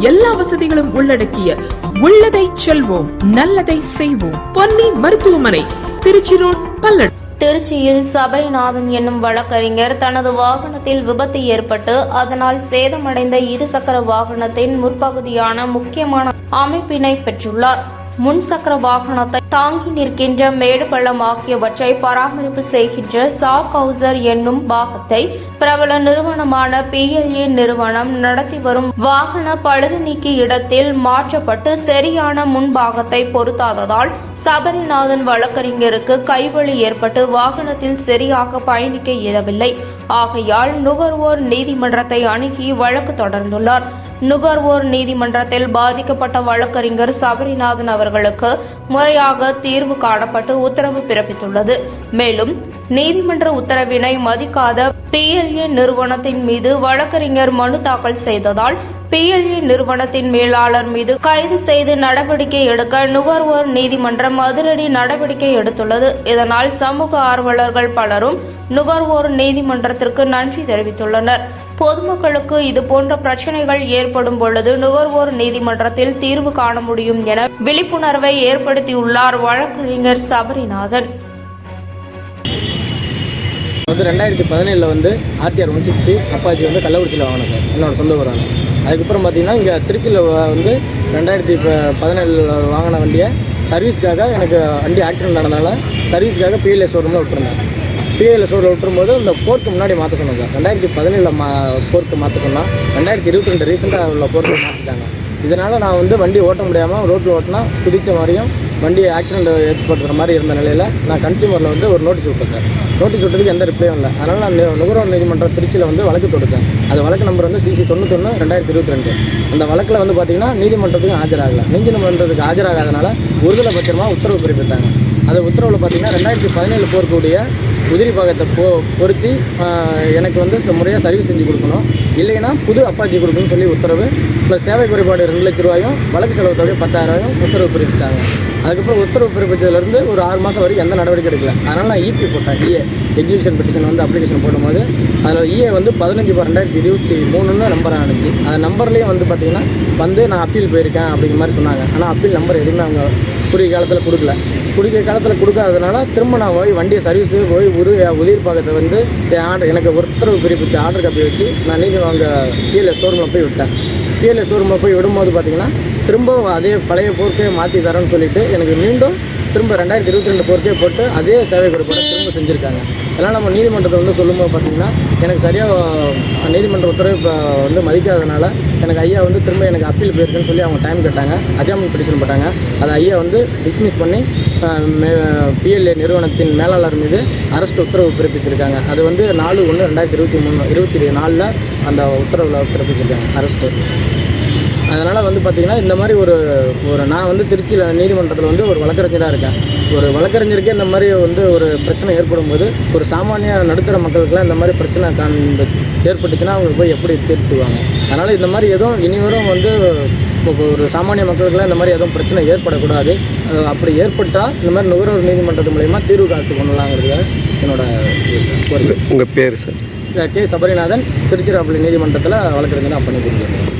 எல்லா வசதிகளும் உள்ளடக்கிய உள்ளதை செல்வோம் நல்லதை செய்வோம். பொன்னி மருத்துவமனை திருச்சி ரோட் பல்லட் திருச்சியில் சபரிநாதன் என்னும் வழக்கறிஞர் தனது வாகனத்தில் விபத்து ஏற்பட்டு அதனால் சேதமடைந்த இருசக்கர வாகனத்தின் முற்பகுதியான முக்கியமான அமைப்பினை பெற்றுள்ளார். முன் சக்கர வாகனத்தை தாங்கி நிற்கின்ற மேடு பள்ளம் ஆகியவற்றை பராமரிப்பு செய்கின்ற சாக் ஹவுசர் என்னும் பாகத்தை பிரபல நிறுவனமான பிஎல்ஏ நிறுவனம் நடத்தி வரும் வாகன பழுது நீக்கி இடத்தில் மாற்றப்பட்டு சரியான முன்பாகத்தை பொருத்தாததால் சபரிநாதன் வழக்கறிஞருக்கு கைவழி ஏற்பட்டு வாகனத்தில் சரியாக பயணிக்க இயலவில்லை. ஆகையால் நுகர்வோர் நீதிமன்றத்தை அணுகி வழக்கு தொடர்ந்துள்ளார். நுகர்வோர் நீதிமன்றத்தில் பாதிக்கப்பட்ட வழக்கறிஞர் சபரிநாதன் அவர்களுக்கு முறையாக தீர்வு காணப்பட்டு உத்தரவு பிறப்பித்துள்ளது. மேலும் நீதிமன்ற உத்தரவினை மதிக்காத பிஎல்ஏ நிறுவனத்தின் மீது வழக்கறிஞர் மனு தாக்கல் செய்ததால் பிஎல்ஏ நிறுவனத்தின் மேலாளர் மீது கைது செய்து நடவடிக்கை எடுக்க நுகர்வோர் நீதிமன்றம் அதிரடி நடவடிக்கை எடுத்துள்ளது. இதனால் சமூக ஆர்வலர்கள் பலரும் நுகர்வோர் நீதிமன்றத்திற்கு நன்றி தெரிவித்துள்ளனர். பொதுமக்களுக்கு இது போன்ற பிரச்சனைகள் ஏற்படும் பொழுது நுகர்வோர் நீதிமன்றத்தில் தீர்வு காண முடியும் என விழிப்புணர்வை ஏற்படுத்தியுள்ளார் வழக்கறிஞர் சபரிநாதன். வந்து ரெண்டாயிரத்தி பதினேழில் வந்து ஆர்டிஆர் ஒன் சிக்ஸ்டி அப்பாச்சி வந்து கள்ளக்குறிச்சியில் வாங்கினேன் சார் என்னோட சொந்த ஊரான அதுக்கப்புறம் பார்த்தீங்கன்னா இங்கே திருச்சியில் வந்து ரெண்டாயிரத்தி ப- பதினேழில் வாங்கின வண்டியை சர்வீஸ்க்காக எனக்கு வண்டி ஆக்சிடென்ட் ஆனதால சர்வீஸ்க்காக பிஎல்ஏ ஷோரூமில் விட்டுருந்தேன். பிஎல்ஏ ஷோரூமில் விட்டுரும்போது இந்த ஃபோர்க்கு முன்னாடி மாற்ற சொன்னாங்க சார். ரெண்டாயிரத்தி பதினேழில் மா ஃபோர்க்கு மாற்ற சொன்னால் ரெண்டாயிரத்தி இருபத்தி ரெண்டு ரீசெண்டாக உள்ள ஃபோர்க்கு மாற்றிட்டாங்க இதனால் நான் வந்து வண்டி ஓட்ட முடியாமல் ரோட்டில் ஓட்டினா பிடிச்ச மாதிரியும் வண்டி ஆக்சிடென்ட் ஏற்படுத்துகிற மாதிரி இருந்த நிலையில் நான் கன்சியூமரில் வந்து ஒரு நோட்டீஸ் விட்டுருக்கேன் நோட்டீஸ் விட்டதுக்கு எந்த ரிப்ளையும் இல்லை. அதனால் நான் நுகர்வோர் நீதிமன்றம் திருச்சியில் வந்து வழக்கு தொடுத்தேன். அது வழக்கு நம்பர் வந்து சிசி தொண்ணூத்தொன்று ரெண்டாயிரத்தி இருபத்தி ரெண்டு அந்த வழக்கில் வந்து பார்த்தீங்கன்னா நீதிமன்றத்துக்கு ஆஜராகலை. நீதிமன்றத்துக்கு ஆஜராகாதனால ஒருதலை பட்சமாக உத்தரவு பிறப்பித்தாங்க. அது உத்தரவில் பார்த்தீங்கன்னா ரெண்டாயிரத்தி பதினேழு போர்க்கூடிய உதிரி பாகத்தை பொ பொருத்தி எனக்கு வந்து முறையாக சர்வீஸ் செஞ்சு கொடுக்கணும். இல்லைன்னா புது அப்பாச்சி கொடுக்கணும்னு சொல்லி உத்தரவு. ப்ளஸ் சேவை குறைபாடு ரெண்டு லட்ச ரூபாயும் வழக்கு செலவு தொகை பத்தாயிரம் உத்தரவு பிறப்பிச்சாங்க. அதுக்கப்புறம் உத்தரவு பிறப்பிச்சதுலேருந்து ஒரு ஆறு மாதம் வரைக்கும் எந்த நடவடிக்கை எடுக்கல. அதனால் நான் இபி போட்டேன். இஏ எக்ஸிபிஷன் பெட்டிஷன் வந்து அப்ளிகேஷன் போடும்போது அதில் இஏ வந்து பதினஞ்சு பார் ரெண்டாயிரத்தி இருபத்தி மூணுன்னு நம்பர் ஆனிச்சு அந்த நம்பர்லேயும் வந்து பார்த்திங்கன்னா வந்து நான் அப்பீல் போயிருக்கேன் அப்படிங்கிற மாதிரி சொன்னாங்க. ஆனால் அப்பீல் நம்பர் எதுவுமே அவங்க குறுகிய காலத்தில் கொடுக்கல. குறுகிய காலத்தில் கொடுக்காததுனால திரும்ப நான் போய் வண்டியை சர்வீஸுக்கு போய் உரு உதிர் பாகத்தை வந்து என் ஆர்டர் எனக்கு உத்தரவு பிரிப்பிச்ச ஆர்டர் காப்பி வச்சு நான் நீங்கள் அங்கே கீழே ஷோரூமில் போய் விட்டேன். கீழே ஷோரூமில் போய் விடும்போது பார்த்தீங்கன்னா திரும்பவும் அதே பழைய போர்க்கே மாற்றி தரேன்னு சொல்லிவிட்டு எனக்கு மீண்டும் திரும்ப ரெண்டாயிரத்தி இருபத்தி ரெண்டு போர்க்கே போட்டு அதே சேவை குறைபாடு திரும்ப செஞ்சுருக்காங்க. அதனால் நம்ம நீதிமன்றத்தை வந்து சொல்லும்போது பார்த்தீங்கன்னா எனக்கு சரியாக நீதிமன்ற உத்தரவு இப்போ வந்து மதிக்காதனால எனக்கு ஐயா வந்து திரும்ப எனக்கு அப்பீல் போயிருக்குன்னு சொல்லி அவங்க டைம் கேட்டாங்க. அஜாமன் பெட்டிஷன் போட்டாங்க. அதை ஐயா வந்து டிஸ்மிஸ் பண்ணி பிஎல்ஏ நிறுவனத்தின் மேலாளர் மீது அரஸ்ட் உத்தரவு பிறப்பிச்சிருக்காங்க அது வந்து நாலு ஒன்று ரெண்டாயிரத்தி இருபத்தி மூணு இருபத்தி நாலில் அந்த உத்தரவில் பிறப்பிச்சிருக்காங்க அரஸ்ட்டு அதனால் வந்து பார்த்திங்கன்னா இந்த மாதிரி ஒரு ஒரு நான் வந்து திருச்சியில் நீதிமன்றத்தில் வந்து ஒரு வழக்கறிஞராக இருக்கேன். ஒரு வழக்கறிஞருக்கே இந்த மாதிரி வந்து ஒரு பிரச்சனை ஏற்படும் போது ஒரு சாமானிய நடுத்தர மக்களுக்கெல்லாம் இந்த மாதிரி பிரச்சனை காண் ஏற்பட்டுச்சுன்னா அவங்க போய் எப்படி தீர்த்துவாங்க? அதனால் இந்த மாதிரி எதுவும் இனிவரும் வந்து இப்போ ஒரு சாமானிய மக்களுக்கெல்லாம் இந்த மாதிரி எதுவும் பிரச்சனை ஏற்படக்கூடாது. அப்படி ஏற்பட்டால் இந்த மாதிரி நுகர்வோர் நீதிமன்றத்து மூலயமா தீர்வு காத்து கொள்ளலாங்கிறது என்னோட கோரிக்கை. உங்கள் பேர் சார்? கே. சபரிநாதன் திருச்சிராப்பள்ளி நீதிமன்றத்தில் வழக்கறிஞராக பண்ணி கொடுக்குறேன்